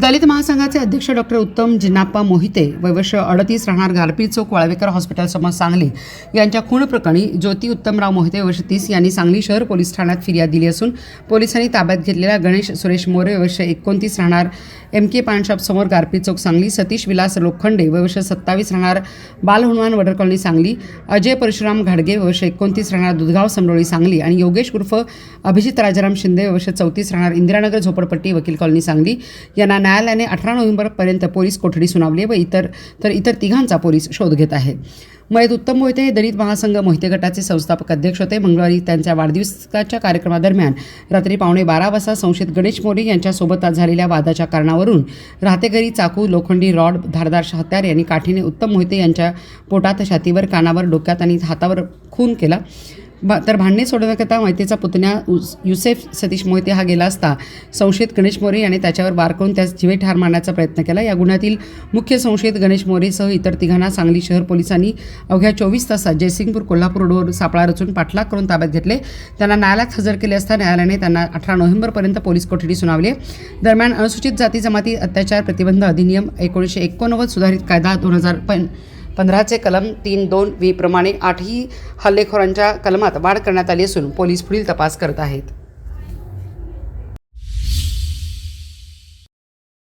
दलित महासंघाचे अध्यक्ष डॉक्टर उत्तम जिनाप्पा मोहिते वैवश अडतीस राहणार गारपी चौक वाळवेकर हॉस्पिटलसमोर सांगली. यांच्या खून प्रकरणी ज्योती उत्तमराव मोहिते वर्ष तीस यांनी सांगली शहर पोलीस ठाण्यात फिर्याद दिली असून पोलिसांनी ताब्यात घेतलेल्या गणेश सुरेश मोरे वर्ष एकोणतीस राहणार एम के पानशॉपसमोर गारपी चौक सांगली. सतीश विलास लोखंडे वय सत्तावीस राहणार बालहनुमान वडर कॉलनी सांगली. अजय परशुराम घाडगे वर्ष एकोणतीस राहणार दुधगाव समडोळी सांगली आणि योगेश उर्फ अभिजित राजाराम शिंदे वर्ष चौतीस राहणार इंदिरानगर झोपडपट्टी वकील कॉलनी सांगली. यांना न्यायालयाने अठरा नोव्हेंबरपर्यंत पोलीस कोठडी सुनावली व इतर तर इतर तिघांचा पोलीस शोध घेत आहेत मयत उत्तम मोहिते हे दलित महासंघ मोहिते गटाचे संस्थापक अध्यक्ष होते. मंगळवारी त्यांच्या वाढदिवसाच्या कार्यक्रमादरम्यान रात्री पावणे बारा वाजता संशयित गणेश मोरे यांच्यासोबत झालेल्या वादाच्या कारणावरून राहतेकरी चाकू लोखंडी रॉड धारदार हत्यार यांनी काठीने उत्तम मोहिते यांच्या पोटात छातीवर कानावर डोक्यात आणि हातावर खून केला. बा तर भांडणे सोडवण्याकरता माहितीचा पुतण्या उस- युसेफ सतीश मोहिते हा गेला असता. संशयित गणेश मोरे याने त्याच्यावर वार करून त्यास जीवे ठार मारण्याचा प्रयत्न केला. या गुन्ह्यातील मुख्य संशयित गणेश मोरेसह इतर तिघांना सांगली शहर पोलिसांनी अवघ्या चोवीस तासात जयसिंगपूर कोल्हापूर रोडवर सापळा रचून पाठलाग करून ताब्यात घेतले. त्यांना न्यायालयात हजर केले असता न्यायालयाने त्यांना अठरा नोव्हेंबरपर्यंत पोलीस कोठडी सुनावली. दरम्यान अनुसूचित जाती जमाती अत्याचार प्रतिबंध अधिनियम एकोणीसशे एकोणनव्वद सुधारित कायदा दोन हजार पण पंधराचे कलम तीन दोन वी प्रमाणे आठही हल्लेखोरांच्या कलमात वाढ करण्यात आली असून पोलीस पुढील तपास करत आहेत.